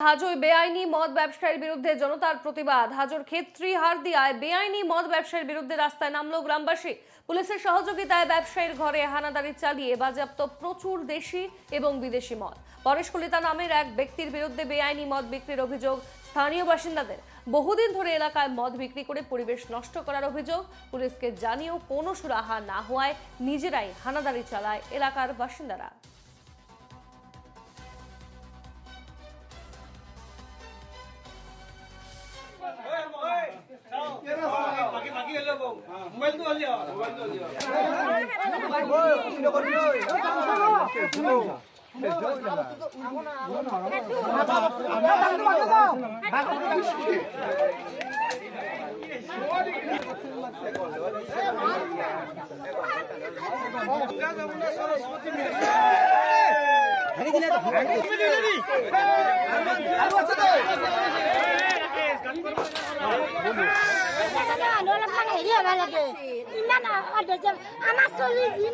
হাজোয় বেআইনি মদ ব্যবসায়ীর বিরুদ্ধে জনতার প্রতিবাদ। হাজোর ক্ষেত্রী হারদিয়ায় বেআইনি মদ ব্যবসায়ীর বিরুদ্ধে রাস্তায় নামলো গ্রামবাসী। পুলিশের সহযোগিতায় ব্যবসায়ীর ঘরে হানাদারি চালিয়ে বাজেয়াপ্ত প্রচুর দেশি এবং বিদেশি মদ। পরেশ কলিতা নামের এক ব্যক্তির বিরুদ্ধে বেআইনি মদ বিক্রির অভিযোগ স্থানীয় বাসিন্দাদের। বহুদিন ধরে এলাকায় মদ বিক্রি করে পরিবেশ নষ্ট করার অভিযোগ। পুলিশকে জানিয়েও কোনো সুরাহা না হওয়ায় নিজেরাই হানাদারি চালায় এলাকার বাসিন্দারা। মোবাইলটো অলপমান হেৰি হ'ব লাগে ইমান আমাৰ চলি যি